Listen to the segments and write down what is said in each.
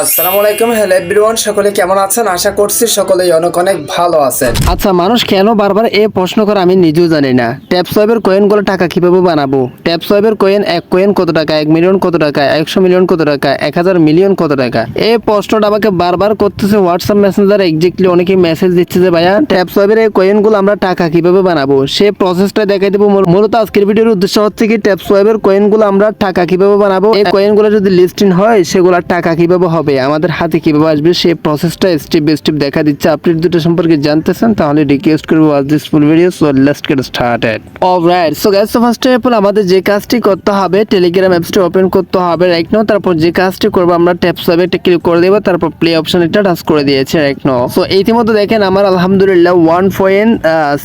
আসসালামু আলাইকুম hello everyone সকলে কেমন আছেন? আশা করছি সকলেই অনেক অনেক ভালো আছেন। আচ্ছা মানুষ কেন বারবার এ প্রশ্ন করে আমি নিজেও জানি না। ট্যাপ সোয়েবের কয়েনগুলো টাকা কীভাবে বানাবো? ট্যাপ সোয়েবের কয়েন এক কয়েন কত টাকা, এক মিলিয়ন কত টাকা, একশো মিলিয়ন কত টাকা, এক হাজার মিলিয়ন কত টাকা? এই প্রশ্নটা আমাকে বারবার করতেছে হোয়াটসঅ্যাপ মেসেঞ্জার এক্স্যাক্টলি অনেকেই মেসেজ দিচ্ছে যে, ভাইয়া ট্যাপ সোয়েবের এই কয়েনগুলো আমরা টাকা কীভাবে বানাবো? সে প্রসেসটা দেখাই দেবো মূল- মূলত আজকের ভিডিওর উদ্দেশ্য হচ্ছে কি ট্যাপ সোয়েবের কয়েনগুলো আমরা টাকা কীভাবে বানাবো? এই কয়েনগুলো যদি লিস্টিং হয়, সেগুলো টাকা কীভাবে হবে? আমাদের হাতে কীভাবে আসবে সেই প্রসেসটা স্টেপ বাই স্টেপ দেখা দিচ্ছে। আপনি দুটো সম্পর্কে জানতে চান তাহলে রিকোয়েস্ট করব watch this full video so let's get started alright so guys first of all আমাদের যে কাজটি করতে হবে টেলিগ্রাম অ্যাপসটি ওপেন করতে হবে রাইট নাও তারপর যে কাজটি করব, আমরা ট্যাপ সাবে একটা ক্লিক করে দেব। তারপর প্লে অপশন এটা টাচ করে দিয়েছে রাইট নাও সো ইতিমধ্যে দেখেন আমার আলহামদুলিল্লাহ one point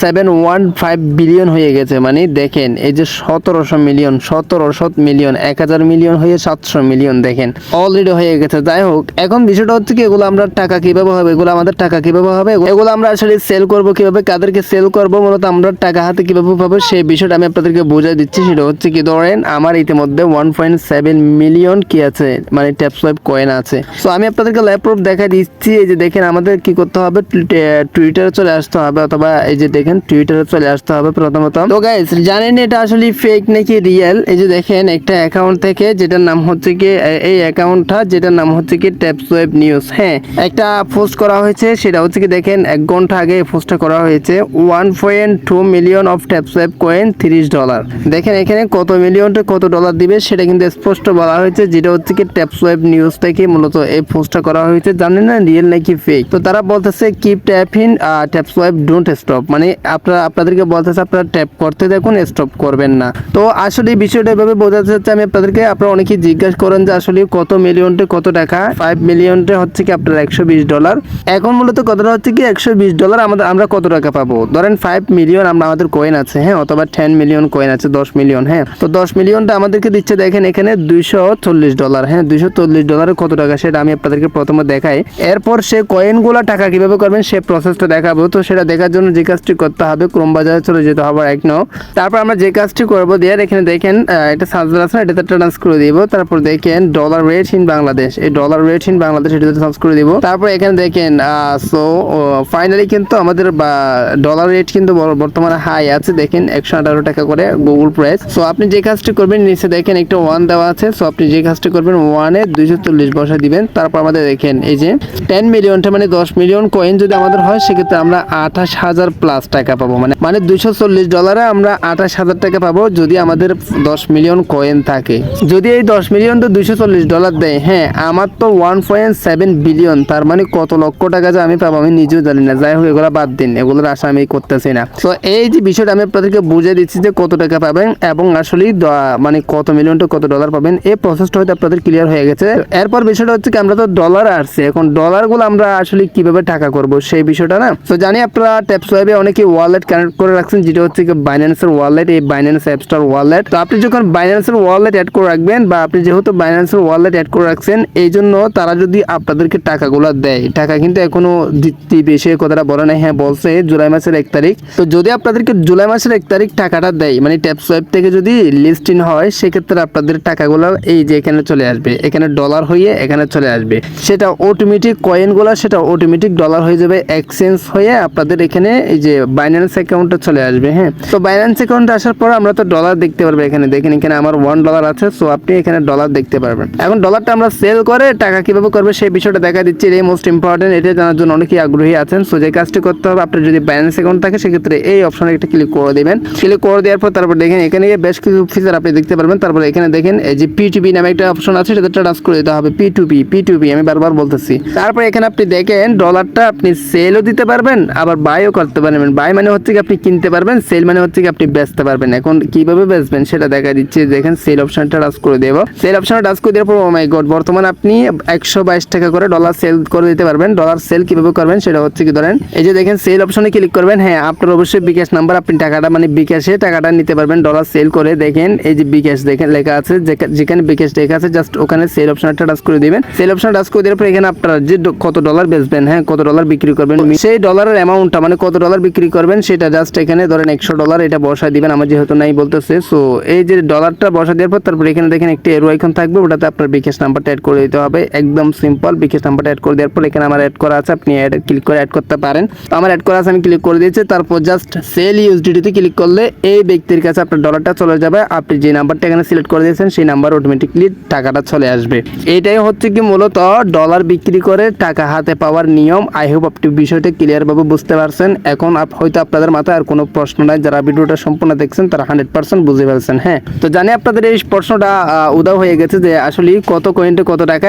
seven one five billion হয়ে গেছে। মানে দেখেন, এই যে সতেরোশো মিলিয়ন সতেরোশো মিলিয়ন এক হাজার মিলিয়ন হয়ে সাতশো মিলিয়ন দেখেন। অলরেডি হয়ে গেছে। যাই হোক এখন বিষয়টা হচ্ছে কি, এগুলো আমরা টাকা কীভাবে হবে, এগুলো আমাদের টাকা কীভাবে হবে, এগুলো আমরা আসলে সেল করব কীভাবে, কাদেরকে সেল করব, মূলত আমরা টাকা হাতে কীভাবে পাবো, সেই বিষয়টা আমি আপনাদেরকে বোঝাই দিচ্ছি। সেটা হচ্ছে কি, ধরেন আমার ইতিমধ্যে ওয়ান পয়েন্ট সেভেন মিলিয়ন কি আছে মানে ট্যাপ সোয়াইপ কয়েন আছে। সো আমি আপনাদেরকে ল্যাপটপ দেখা দিচ্ছি, এই যে দেখেন আমাদের কি করতে হবে টুইটারে চলে আসতে হবে, অথবা এই যে দেখেন টুইটারে চলে আসতে হবে প্রথমত। তো গাইস জানেন এটা আসলে ফেক নাকি রিয়েল এই যে দেখেন একটা অ্যাকাউন্ট থেকে, যেটার নাম হচ্ছে কি এই অ্যাকাউন্টটা যেটার নাম কি ট্যাপসওয়েব নিউজ হ্যাঁ একটা পোস্ট করা হয়েছে, সেটা হচ্ছে কি দেখেন, এক ঘণ্টা আগে পোস্টটা করা হয়েছে one point two million of TapSwap coin তিরিশ ডলার দেখেন এখানে কত মিলিয়নটা কত ডলার দিবে, সেটা কিন্তু স্পষ্ট বলা হয়েছে, যেটা হচ্ছে কি ট্যাপসওয়েব নিউজ থেকে মূলত এই পোস্টটা করা হয়েছে। জানেন না রিয়েল নাকি ফেক তো তারা বলতেছে keep tap in TapSwap don't stop মানে আপনারা, আপনাদেরকে বলতেছে, আপনারা ট্যাপ করতে দেখুন স্টপ করবেন না। তো আসলে বিষয়টা এভাবে বোঝাতে চাচ্ছে, আমি আপনাদেরকে, আপনারা অনেকেই জিজ্ঞাসা করেন যে আসলে কত মিলিয়নটা কত টাকা ফাইভ মিলিয়নটা হচ্ছে কি আপনার একশো বিশ ডলার এখন মূলত কতটা হচ্ছে কি একশো বিশ ডলার আমাদের আমরা কত টাকা পাবো? ধরেন ফাইভ মিলিয়ন আমরা আমাদের কয়েন আছে হ্যাঁ? অথবা টেন মিলিয়ন কয়েন আছে, দশ মিলিয়ন হ্যাঁ? তো দশ মিলিয়নটা আমাদেরকে দিচ্ছে দেখেন এখানে দুইশো চল্লিশ ডলার হ্যাঁ? দুইশো চল্লিশ ডলারে কত টাকা সেটা আমি আপনাদেরকে প্রথমে দেখাই। এরপর সে কয়েনগুলো টাকা কীভাবে করবেন সে প্রসেসটা দেখাবো। তো সেটা দেখার জন্য যে কাজটি করতে হবে ক্রোম বাজারে চলে যেতে হবে এক নাও তারপর আমরা যে কাজটি করব দিয়ে এখানে দেখেন এটা সার্চ আছে না এটাতে ট্রান্স করে দিব। তারপর দেখেন ডলার রেট ইন বাংলাদেশ এই ডলার রেট ইন বাংলাদেশ এটাতে সার্চ করে দিব। তারপর এখানে দেখেন সো ফাইনালি কিন্তু আমাদের ডলার রেট কিন্তু বর্তমানে হাই আছে। দেখেন, একশো আঠারো টাকা করে গুগল প্রাইস সো আপনি যে কাজটি করবেন, নিচে দেখেন একটা ওয়ান দেওয়া আছে। সো আপনি যে কাজটি করবেন ওয়ানে দুইশো চল্লিশ বসা দিবেন। তারপর আমাদের দেখেন, এই যে টেন মিলিয়নটা মানে দশ মিলিয়ন কয়েন যদি আমাদের হয়, সেক্ষেত্রে আমরা আঠাশ হাজার প্লাস টাকা পাবো। মানে মানে দুইশো চল্লিশ ডলারে আমরা আঠাশ হাজার টাকা পাবো যদি আমাদের দশ মিলিয়ন কয়েন থাকে। যদি এই দশ মিলিয়ন তো দুইশো চল্লিশ ডলার দেয় হ্যাঁ আমার তো ওয়ান পয়েন্ট সেভেন বিলিয়ন তার মানে কত লক্ষ টাকা যে আমি পাবো, আমি নিজেও জানি না। যাই হোক, এগুলো বাদ দিন। এগুলোর আশা আমি করতেছি না। তো এই যে বিষয়টা আমি আপনাদেরকে বুঝিয়ে দিচ্ছি যে কত টাকা পাবেন এবং আসলে মানে কত মিলিয়ন to কত ডলার পাবেন, এই প্রসেসটা হয়তো আপনাদের ক্লিয়ার হয়ে গেছে। এরপর বিষয়টা হচ্ছে কি, আমরা তো ডলার আসছে। এখন ডলারগুলো আমরা আসলে কীভাবে টাকা করব, সেই বিষয়টা না? তো জানি আপনারা ট্যাপ সোয়াইবে অনেকে ওয়ালেট কানেক্ট করে রাখছেন, যেটা হচ্ছে কি বাইন্যান্সের ওয়ালেট এই বাইন্যান্স অ্যাপ অ্যাপস্টার ওয়ালেট তো আপনি যখন বাইন্যান্সের ওয়ালেট অ্যাড করে রাখবেন বা আপনি যেহেতু বাইন্যান্সের ওয়ালেট অ্যাড করে রাখছেন, এই তারা যদি আপনাদেরকে টাকাগুলো দেয়, টাকা কিন্তু এখনও দিতে সে কথাটা বলে নাই হ্যাঁ বলছে জুলাই মাসের এক তারিখ। তো যদি আপনাদেরকে জুলাই মাসের এক তারিখ টাকাটা দেয় মানে ট্যাপ সোয়াইপ থেকে যদি লিস্টিং হয়, সেক্ষেত্রে আপনাদের টাকাগুলো এই যে এখানে চলে আসবে। এখানে ডলার হয়ে এখানে চলে আসবে। সেটা অটোমেটিক কয়েনগুলো সেটা অটোমেটিক ডলার হয়ে যাবে এক্সচেঞ্জ হয়ে আপনাদের এখানে এই যে বাইন্যান্স অ্যাকাউন্টে চলে আসবে হ্যাঁ। তো বাইন্যান্স অ্যাকাউন্টে আসার পর আমরা তো ডলার দেখতে পারব এখানে। দেখেন এখানে আমার ওয়ান ডলার আছে সো আপনি এখানে ডলার দেখতে পারবেন। এখন ডলারটা আমরা সেল করে টাকা কীভাবে করবে সেই বিষয়টা দেখা দিচ্ছি। এই মোস্ট ইম্পর্টেন্ট এটা জানার জন্য অনেকেই আগ্রহী আছেন। সো যে কাজটি করতে হবে, আপনার যদি ব্যালেন্স অ্যাকাউন্ট থাকে, সেক্ষেত্রে এই অপশনে একটা ক্লিক করে দেবেন। ক্লিক করে দেওয়ার পর তারপর দেখেন, এখানে গিয়ে বেশ কিছু ফিচার আপনি দেখতে পারবেন। তারপর এখানে দেখেন, এই যে পি টুবি নামে একটা অপশন আছে, সেটা টাচ করে দিতে হবে। P to P P to P আমি বারবার বলতেছি। তারপর এখানে আপনি দেখেন ডলারটা আপনি সেলও দিতে পারবেন, আবার বাইও করতে পারবেন। বাই মানে হচ্ছে কি আপনি কিনতে পারবেন সেল মানে হচ্ছে কি আপনি বেচতে পারবেন। এখন কীভাবে বেচবেন সেটা দেখা দিচ্ছে। দেখেন সেল অপশনটা টাচ করে দেব। সেল অপশনটা টাচ করে দেওয়ার পর ও মাই গড বর্তমানে আপনি একশো বাইশ টাকা করে ডলার সেল করে দিতে পারবেন। ডলার সেল কীভাবে করবেন সেটা হচ্ছে কি ধরেন এই যে দেখেন সেল অপশনে ক্লিক করবেন। হ্যাঁ আপনার অবশ্যই বিকাশ নাম্বার আপনি টাকাটা মানে বিকাশে টাকাটা নিতে পারবেন। ডলার সেল করে দেখেন এই যে বিকাশ দেখেন লেখা আছে যেখা- যেখানে বিকাশ লেখা আছে জাস্ট ওখানে সেল অপশনটা টাচ করে দিবেন। সেল অপশন টাচ করে দেওয়ার পর এখানে আপনারা যে কত ডলার বেচবেন হ্যাঁ কত ডলার বিক্রি করবেন। সেই ডলারের অ্যামাউন্টটা মানে কত ডলার বিক্রি করবেন সেটা জাস্ট এখানে ধরেন একশো ডলার এটা বসায় দিবেন। আমার যেহেতু নাই বলতেছে সো এই যে ডলারটা বসা দেওয়ার পর তারপর এখানে দেখেন একটা এরো আইকন থাকবে ওটাতে আপনার বিকাশ নাম্বারটা অ্যাড করে দিতে হবে। হবে, একদম সিম্পল বিকাশ নাম্বারটা অ্যাড করে দেওয়ার পর এখানে আমার অ্যাড করা আছে, আপনি অ্যাড ক্লিক করে অ্যাড করতে পারেন। তো আমার অ্যাড করা আছে, আমি ক্লিক করে দিয়েছি, তারপর জাস্ট সেল ইউএসডিটিতে ক্লিক করলে এই ব্যক্তির কাছে আপনার ডলারটা চলে যাবে। আপনি যে নাম্বারটা এখানে সিলেক্ট করে দিয়েছেন, সেই নাম্বার অটোমেটিকলি টাকাটা চলে আসবে। এইটাই হচ্ছে কি মূলত ডলার বিক্রি করে টাকা হাতে পাওয়ার নিয়ম। আই হোপ আপনি বিষয়টা ক্লিয়ারভাবে বুঝতে পারছেন। এখন হয়তো আপনাদের মাথায় আর কোনো প্রশ্ন নাই, যারা ভিডিওটা সম্পূর্ণ দেখছেন, তারা হান্ড্রেড পার্সেন্ট বুঝে ফেলছেন হ্যাঁ। তো জানি আপনাদের এই প্রশ্নটা উদাও হয়ে গেছে যে আসলে কত কয়েনটে কত টাকা